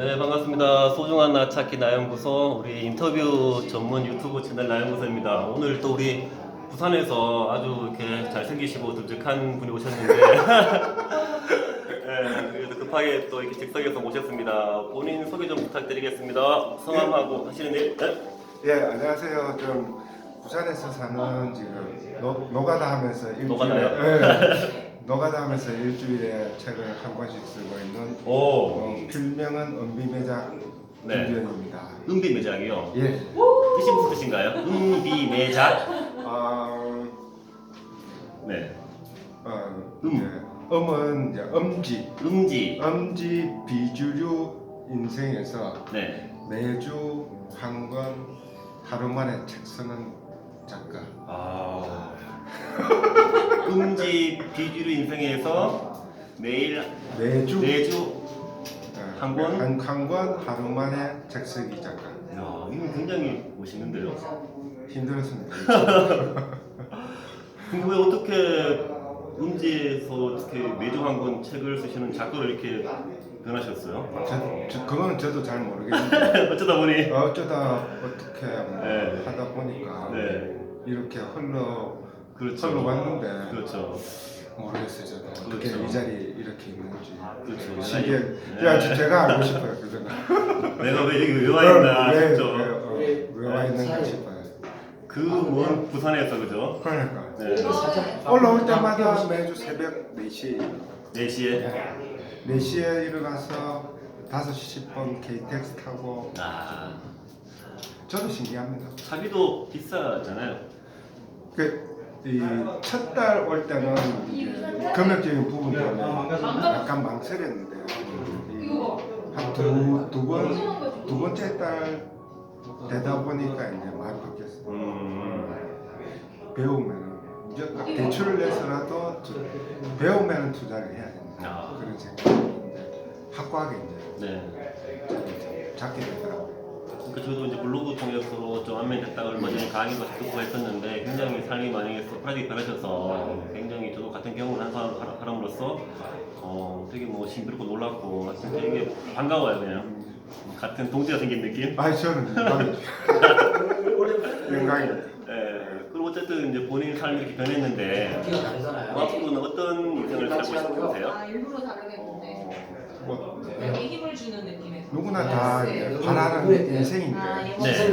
네 반갑습니다. 소중한 나 찾기 나연구소 우리 인터뷰 전문 유튜브 채널 나연구소입니다. 오늘 또 우리 부산에서 아주 이렇게 잘생기시고 듬직한 분이 오셨는데 네, 급하게 또 이렇게 즉석에서 모셨습니다. 본인 소개 좀 부탁드리겠습니다. 성함하고 하시는 일? 네? 예, 안녕하세요. 좀 부산에서 사는 지금 노, 노가다 하면서 일주일에 노가다요? 예, 노가다 하면서 일주일에 책을 한 권씩 쓰고 있는 오 어, 필명은 은비매작 네. 김주현입니다. 은비 매작이요. 예, 뜻이 무슨 뜻인가요? 은비 매작? 어, 네. 어, 음. 예, 음은 이제 음지, 음지. 음지 비주류 인생에서 네. 매주 한 권 하루 만에 책 쓰는 작가. 아. 음지 비주류 인생에서 매일 매주 매주 예, 한 권? 한, 한권 하루 만에 책 쓰기 작가. 야, 이거 굉장히 멋있는데요. 힘들었습니다. 근데 왜 어떻게 음지에서 어떻게 매주 한 권 책을 쓰시는 작가로 이렇게 변하셨어요? 저, 저, 그거는 저도 잘 모르겠는데 어쩌다 보니 어쩌다 어떻게 네. 하다 보니까 네 이렇게 흘러 그렇죠. 흘러갔는데 그렇죠. 모르겠어요 저도 어떻게 그렇죠. 이 자리 이렇게 있는지 그렇죠. 시계 네. 야 저- 제가 알고 싶어요 그거는 내가 왜 여기 왜 와 있나 왜, 싶죠. 왜, 어, 왜와 있는가 싶어요 그먼 부산에서 그죠? 그러니까 네. 올라올 때마다 매주 새벽 4시 4시에 4시에 일어나서 5시 10분 KTX 타고 아 저도 신기합니다 차비도 비싸잖아요. 그이 첫 달 올 때는 금액적인 부분 때문에 약간 망설였는데 한두두 두 번째 달 되다 보니까 이제 많이 바뀌었어요. 음. 배우면 무조건 대출을 내서라도 저- 배우면 투자를 해야 된다 아. 그런 생각인데 확고하게 이제 네. 잡게 되더라고요. 그 저도 이제 블로그 통해서 좀 안면 됐다가 얼마 전에 강의도 듣고 했었는데 굉장히 삶이 많이 소프라디 변하셔서 굉장히 저도 같은 경험을 한 사람, 사람- 사람으로서 어 되게 뭐 신비롭고 놀랍고 하여튼 되게 반가워요 그냥 같은 동지가 생긴 느낌. 아니 저는. 영광입니다. 예. 그리고 어쨌든 이제 본인 삶이 이렇게 변했는데 기가 다르잖아요. 뭐 앞으로는 어떤 인생을 살고 싶으세요? 아 일부러 다르겠는데 뭐 되게 힘을 주는 느낌에서 누구나 다 이제 네. 바라는 네. 인생인데 아 네.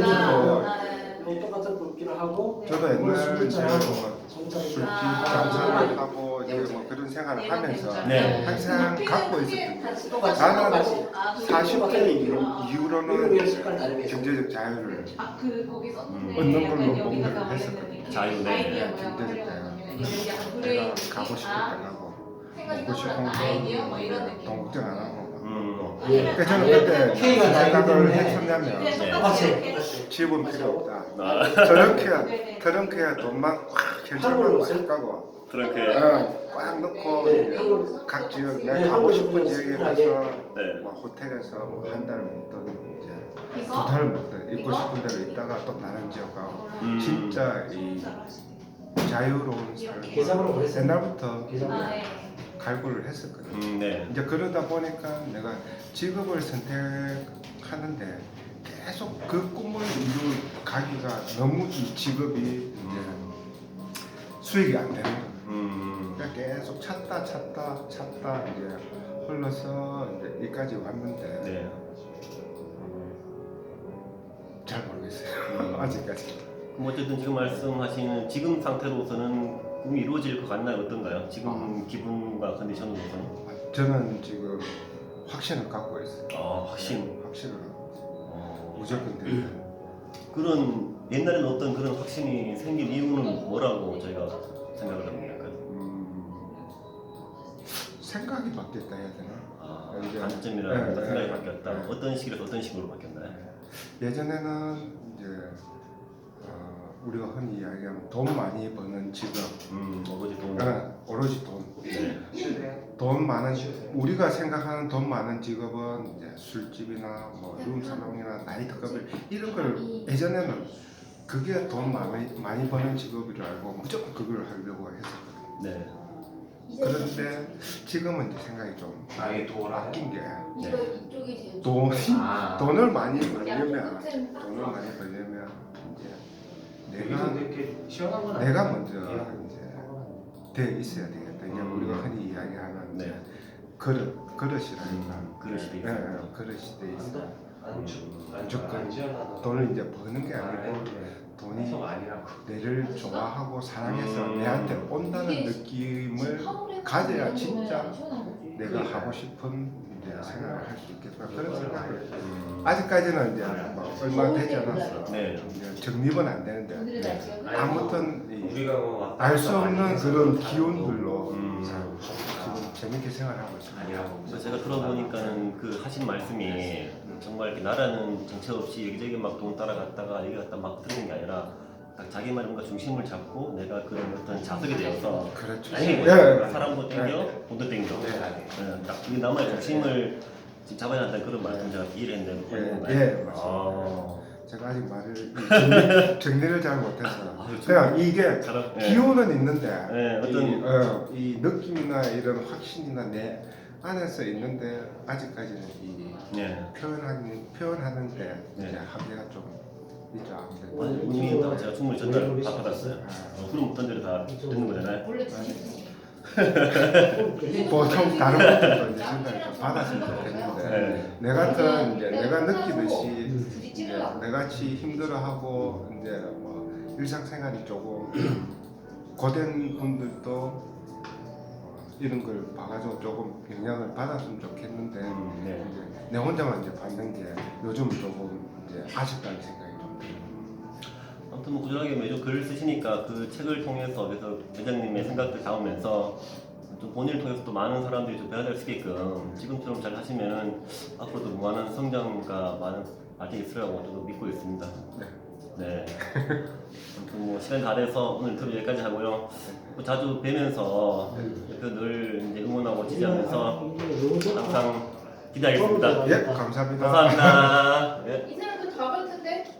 뭐 똑같은 굵기를 하고 저도 옛날에 이제 뭐 술집 아. 장사를 하고 이제 뭐 그런 생활을 하면서 네. 항상 갖고 있었던 똑같이 나는 똑같이 아, 40대 이후, 미국의 이후로는 경제적 자유를 아 그 거기 썼는데 얻는 약간 걸로 여기다가 공부를 원래는 했었거든요. 자유, 네. 아이디어 경제적 자유. 내가 가고 싶을 때 아, 가고 먹고 싶은 떠오르는 아이디어 뭐 이런 거 느낌 돈 걱정 안 하고 음. 그러니까 저는 그때 K가 나이기 생각을 했었냐면 네. 집은 필요 없다. 아, 저렇게 저렇게 돈만 꽉 현찰만 꽉 가고. 그렇게. 어, 꽉 넣고 이제 각 지역 내가 가고 싶은 지역에 가서 네. 뭐 호텔에서 뭐한 달을 묵든 이제 두 달을 묵든 있고 싶은 대로 있다가 또 다른 지역 가고 음. 진짜 이 자유로운 계산으로 삶을 보냈어요. 옛날부터 계산. 아, 네. 갈구를 했었거든. 요 음, 네. 이제 그러다 보니까 내가 직업을 선택하는데 계속 그 꿈을 이루 가기가 너무 이 직업이 이제 수익이 안 되는 거야. 음. 그러니까 계속 찾다 찾다 찾다 이제 흘러서 이제 여기까지 왔는데 네. 잘 모르겠어요. 음. 아직까지. 그럼 어쨌든 지금 말씀하신 지금 상태로서는 꿈이 이루어질 것 같나요? 어떤가요? 지금 기분과 컨디션으로서는? 저는 지금 확신을 갖고 있어요. 아, 확신. 확신을 어, 무조건 돼요. 그런 옛날에는 어떤 그런 확신이 생긴 이유는 뭐라고 저희가 생각을 합니까? 음, 생각이 바뀌었다 해야 되나? 아, 이제- 관점이라는 네, 생각이 네, 바뀌었다. 네. 어떤 식으로 어떤 식으로 바뀌었나요? 예전에는 우리가 흔히 이야기하는 돈 많이 버는 직업, 음, 아버지 돈. 어, 오로지 돈. 네. 돈 많은 우리가 생각하는 돈 많은 직업은 이제 술집이나 뭐 룸사롱이나 나이트클럽 이런 걸 예전에는 그게 돈 많이 많이 버는 직업이라 알고 무조건 그걸 하려고 했었거든요. 네. 그런데 지금은 이제 생각이 좀 아예 돌아. 바뀐 게 이거 이쪽이 제일 돈이 아. 돈을 많이 벌려면 돈을 많이 벌려면 내가 이렇게 시원한 건 내가 아니에요. 먼저 예. 이제 돼 있어야 되겠다. 이게 음. 우리가 흔히 이야기하는 네. 이제 그릇 그릇이라니까. 음, 그릇이 돼 예, 있어요. 예, 그릇이 돼 있어. 무조건 무조건 돈을 이제 버는 게 아니고 돈이 성 아니라고. 내를 좋아하고 사랑해서 음. 내한테 온다는 느낌을 가져야 진짜. 내가 하고 싶은 이제 생각 을할수 있겠다 그런 생각을 음. 아직까지는 이제 뭐 얼마 되지 않았어. 네. 이제 정립은 안 되는데 날씨가 그래. 아무튼 이 우리가 뭐 알 수 없는 그런 기운들로 음. 지금 재밌게 생활하고 있습니다. 그래서 제가 들어보니까는 그 하신 말씀이 정말 이렇게 나라는 정체 없이 여기저기 막 돈 따라갔다가 여기 갔다 막 들어온 게 아니라 딱 자기만의 뭔가 중심을 잡고 내가 그런 어떤 자석이 되어서 그렇죠. 아니 예, 예. 사람도 땡겨 예. 돈도 땡겨 네, 딱 그게 나만의 중심을 잡아야 한다는 그런 말씀 제가 이해를 했는데 예, 맞는 건가요? 예, 맞습니다. 아, 제가 아직 말을 이 정리, 정리를 잘 못해서 아유, 그냥 이게 잘하- 예. 기운은 있는데 예, 어떤- 이, 어, 이 느낌이나 이런 확신이나 내 안에서 있는데 아직까지는 이 예. 표현하는 표현하는데 네. 이제 한계가 좀 있죠. 아무래도. 아니, 의미 있다고 제가 충분히 전달 다 받았어요. 아, 어, 어떤 대로 다 듣는 거잖아요. 원래 주식 보통 다른 분들도 이제 생각을 좀 받았으면 좋겠는데 네. 내 같은 이제 내가 느끼듯이 굳이 이제. 내같이 힘들어하고 이제 뭐 일상생활이 조금 고된 분들도 어, 이런 걸 봐가지고 조금 영향을 받았으면 좋겠는데 음, 네. 이제 내 혼자만 이제 받는 게 요즘 조금 이제 아쉽다는 생각이. 아무튼 뭐 꾸준하게 매주 글을 쓰시니까 그 책을 통해서 그래서 회장님의 생각들 담으면서 좀 본인을 통해서 또 많은 사람들이 좀 배워갈 수 있게끔 지금처럼 잘 하시면 앞으로도 많은 성장과 많은 발전이 있을 거라고 저도 믿고 있습니다. 네. 네. 아무튼 뭐 시간 다 돼서 오늘 인터뷰 여기까지 하고요. 또 자주 뵈면서 그늘 이제 응원하고 지지하면서 항상 기대하겠습니다. 예, 감사합니다. 감사합니다. 예. 이사